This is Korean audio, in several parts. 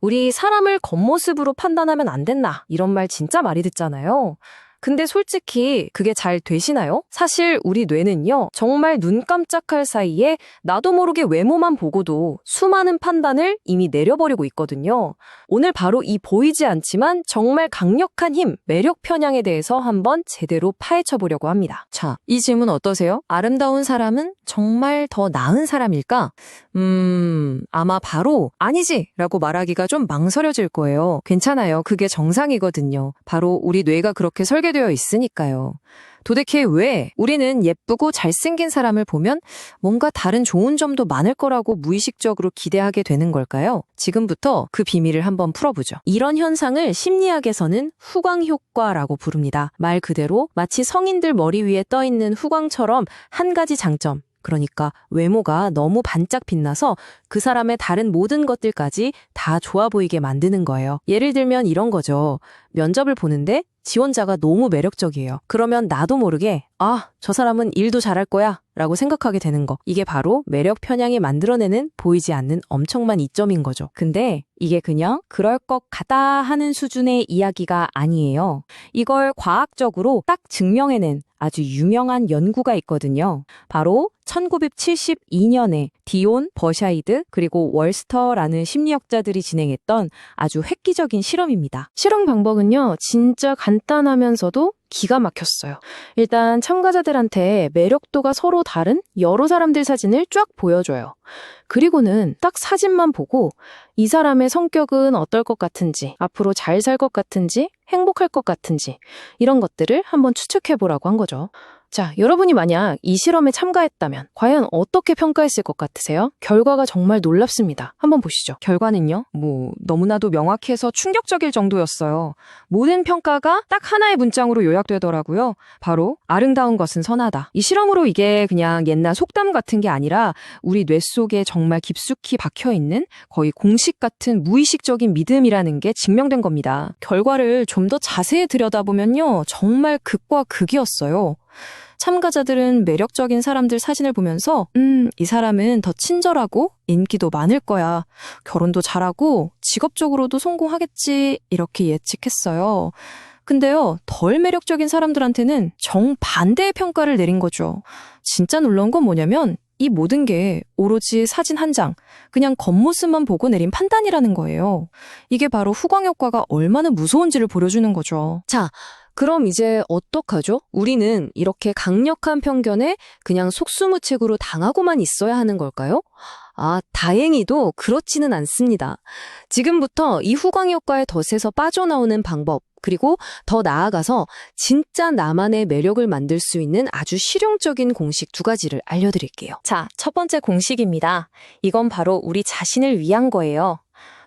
우리 사람을 겉모습으로 판단하면 안 된다. 이런 말 진짜 많이 듣잖아요. 근데 솔직히 그게 잘 되시나요? 사실 우리 뇌는요, 정말 눈 깜짝할 사이에 나도 모르게 외모만 보고도 수많은 판단을 이미 내려버리고 있거든요. 오늘 바로 이 보이지 않지만 정말 강력한 힘, 매력 편향에 대해서 한번 제대로 파헤쳐 보려고 합니다. 자, 이 질문 어떠세요? 아름다운 사람은 정말 더 나은 사람일까? 음, 아마 바로 아니지! 라고 말하기가 좀 망설여질 거예요. 괜찮아요. 그게 정상이거든요. 바로 우리 뇌가 그렇게 설계 되어 있으니까요. 도대체 왜 우리는 예쁘고 잘생긴 사람을 보면 뭔가 다른 좋은 점도 많을 거라고 무의식적으로 기대하게 되는 걸까요? 지금부터 그 비밀을 한번 풀어보죠. 이런 현상을 심리학에서는 후광 효과라고 부릅니다. 말 그대로 마치 성인들 머리 위에 떠 있는 후광처럼 한 가지 장점, 그러니까 외모가 너무 반짝 빛나서 그 사람의 다른 모든 것들까지 다 좋아 보이게 만드는 거예요. 예를 들면 이런 거죠. 면접을 보는데 지원자가 너무 매력적이에요. 그러면 나도 모르게 아, 저 사람은 일도 잘할 거야 라고 생각하게 되는 거. 이게 바로 매력 편향이 만들어내는 보이지 않는 엄청난 이점인 거죠. 근데 이게 그냥 그럴 것 같다 하는 수준의 이야기가 아니에요. 이걸 과학적으로 딱 증명해낸 아주 유명한 연구가 있거든요. 바로 1972년에 디온, 버샤이드, 그리고 월스터라는 심리학자들이 진행했던 아주 획기적인 실험입니다. 실험 방법은요, 진짜 간단하면서도 기가 막혔어요. 일단 참가자들한테 매력도가 서로 다른 여러 사람들 사진을 쫙 보여줘요. 그리고는 딱 사진만 보고 이 사람의 성격은 어떨 것 같은지, 앞으로 잘 살 것 같은지, 행복할 것 같은지, 이런 것들을 한번 추측해 보라고 한 거죠. 자, 여러분이 만약 이 실험에 참가했다면 과연 어떻게 평가했을 것 같으세요? 결과가 정말 놀랍습니다. 한번 보시죠. 결과는요? 뭐 너무나도 명확해서 충격적일 정도였어요. 모든 평가가 딱 하나의 문장으로 요약되더라고요. 바로 아름다운 것은 선하다. 이 실험으로 이게 그냥 옛날 속담 같은 게 아니라 우리 뇌 속에 정말 깊숙이 박혀 있는 거의 공식 같은 무의식적인 믿음이라는 게 증명된 겁니다. 결과를 좀 더 자세히 들여다보면요. 정말 극과 극이었어요. 참가자들은 매력적인 사람들 사진을 보면서, 음, 이 사람은 더 친절하고 인기도 많을 거야. 결혼도 잘하고 직업적으로도 성공하겠지. 이렇게 예측했어요. 근데요, 덜 매력적인 사람들한테는 정반대의 평가를 내린 거죠. 진짜 놀라운 건 뭐냐면, 이 모든 게 오로지 사진 한 장, 그냥 겉모습만 보고 내린 판단이라는 거예요. 이게 바로 후광 효과가 얼마나 무서운지를 보여주는 거죠. 자, 그럼 이제 어떡하죠? 우리는 이렇게 강력한 편견에 그냥 속수무책으로 당하고만 있어야 하는 걸까요? 아, 다행히도 그렇지는 않습니다. 지금부터 이 후광 효과의 덫에서 빠져나오는 방법, 그리고 더 나아가서 진짜 나만의 매력을 만들 수 있는 아주 실용적인 공식 두 가지를 알려드릴게요. 자, 첫 번째 공식입니다. 이건 바로 우리 자신을 위한 거예요.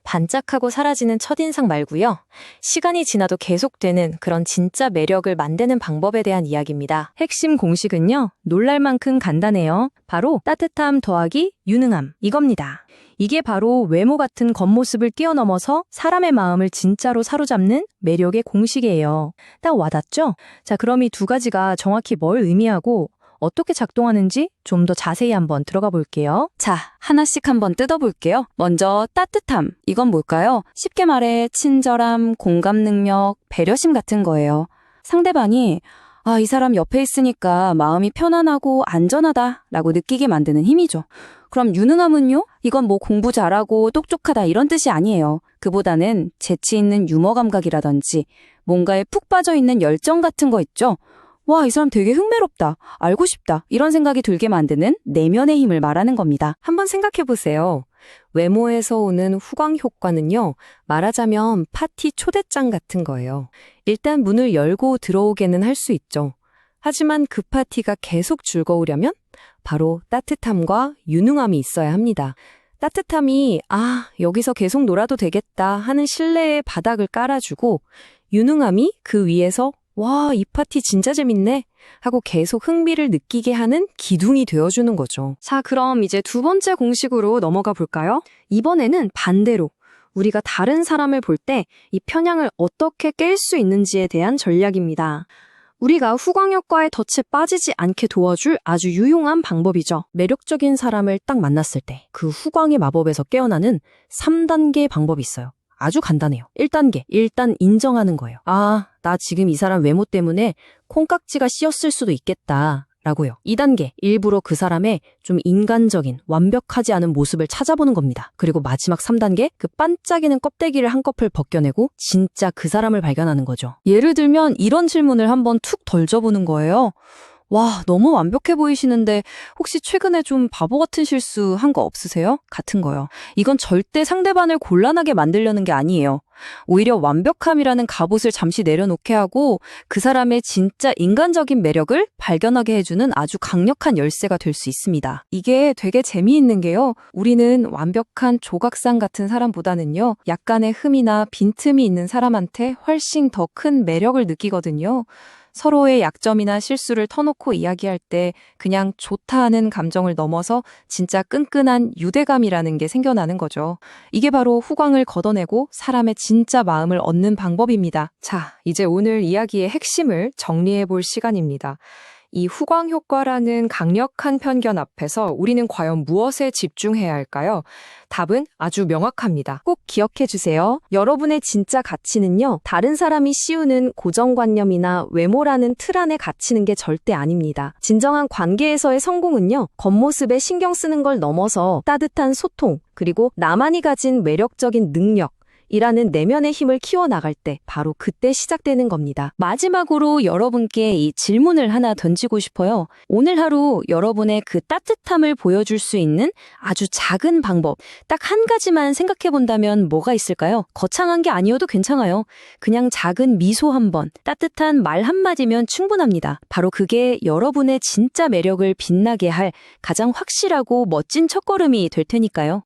반짝하고 사라지는 첫인상 말고요. 시간이 지나도 계속되는 그런 진짜 매력을 만드는 방법에 대한 이야기입니다. 핵심 공식은요. 놀랄 만큼 간단해요. 바로 따뜻함 더하기 유능함 이겁니다. 이게 바로 외모 같은 겉모습을 뛰어넘어서 사람의 마음을 진짜로 사로잡는 매력의 공식이에요. 딱 와닿죠? 자, 그럼 이 두 가지가 정확히 뭘 의미하고 어떻게 작동하는지 좀 더 자세히 한번 들어가 볼게요. 자, 하나씩 한번 뜯어볼게요. 먼저 따뜻함. 이건 뭘까요? 쉽게 말해 친절함, 공감 능력, 배려심 같은 거예요. 상대방이 아, 이 사람 옆에 있으니까 마음이 편안하고 안전하다 라고 느끼게 만드는 힘이죠. 그럼 유능함은요? 이건 뭐 공부 잘하고 똑똑하다 이런 뜻이 아니에요. 그보다는 재치 있는 유머 감각이라든지 뭔가에 푹 빠져 있는 열정 같은 거 있죠? 와, 이 사람 되게 흥미롭다. 알고 싶다. 이런 생각이 들게 만드는 내면의 힘을 말하는 겁니다. 한번 생각해 보세요. 외모에서 오는 후광 효과는요, 말하자면 파티 초대장 같은 거예요. 일단 문을 열고 들어오게는 할 수 있죠. 하지만 그 파티가 계속 즐거우려면 바로 따뜻함과 유능함이 있어야 합니다. 따뜻함이, 아, 여기서 계속 놀아도 되겠다 하는 신뢰의 바닥을 깔아주고, 유능함이 그 위에서 와, 이 파티 진짜 재밌네. 하고 계속 흥미를 느끼게 하는 기둥이 되어주는 거죠. 자, 그럼 이제 두 번째 공식으로 넘어가 볼까요? 이번에는 반대로 우리가 다른 사람을 볼 때 이 편향을 어떻게 깰 수 있는지에 대한 전략입니다. 우리가 후광 효과의 덫에 빠지지 않게 도와줄 아주 유용한 방법이죠. 매력적인 사람을 딱 만났을 때 그 후광의 마법에서 깨어나는 3단계 방법이 있어요. 아주 간단해요. 1단계, 일단 인정하는 거예요. 아, 나 지금 이 사람 외모 때문에 콩깍지가 씌었을 수도 있겠다. 라고요. 2단계, 일부러 그 사람의 좀 인간적인, 완벽하지 않은 모습을 찾아보는 겁니다. 그리고 마지막 3단계, 그 반짝이는 껍데기를 한꺼풀 벗겨내고 진짜 그 사람을 발견하는 거죠. 예를 들면 이런 질문을 한번 툭 던져보는 거예요. 와, 너무 완벽해 보이시는데 혹시 최근에 좀 바보 같은 실수 한 거 없으세요? 같은 거요. 이건 절대 상대방을 곤란하게 만들려는 게 아니에요. 오히려 완벽함이라는 갑옷을 잠시 내려놓게 하고 그 사람의 진짜 인간적인 매력을 발견하게 해주는 아주 강력한 열쇠가 될 수 있습니다. 이게 되게 재미있는 게요. 우리는 완벽한 조각상 같은 사람보다는요, 약간의 흠이나 빈틈이 있는 사람한테 훨씬 더 큰 매력을 느끼거든요. 서로의 약점이나 실수를 터놓고 이야기할 때 그냥 좋다 하는 감정을 넘어서 진짜 끈끈한 유대감이라는 게 생겨나는 거죠. 이게 바로 후광을 걷어내고 사람의 진짜 마음을 얻는 방법입니다. 자, 이제 오늘 이야기의 핵심을 정리해 볼 시간입니다. 이 후광 효과라는 강력한 편견 앞에서 우리는 과연 무엇에 집중해야 할까요? 답은 아주 명확합니다. 꼭 기억해 주세요. 여러분의 진짜 가치는요, 다른 사람이 씌우는 고정관념이나 외모라는 틀 안에 갇히는 게 절대 아닙니다. 진정한 관계에서의 성공은요, 겉모습에 신경 쓰는 걸 넘어서 따뜻한 소통, 그리고 나만이 가진 매력적인 능력, 이라는 내면의 힘을 키워나갈 때 바로 그때 시작되는 겁니다. 마지막으로 여러분께 이 질문을 하나 던지고 싶어요. 오늘 하루 여러분의 그 따뜻함을 보여줄 수 있는 아주 작은 방법, 딱 한 가지만 생각해 본다면 뭐가 있을까요? 거창한 게 아니어도 괜찮아요. 그냥 작은 미소 한 번, 따뜻한 말 한마디면 충분합니다. 바로 그게 여러분의 진짜 매력을 빛나게 할 가장 확실하고 멋진 첫걸음이 될 테니까요.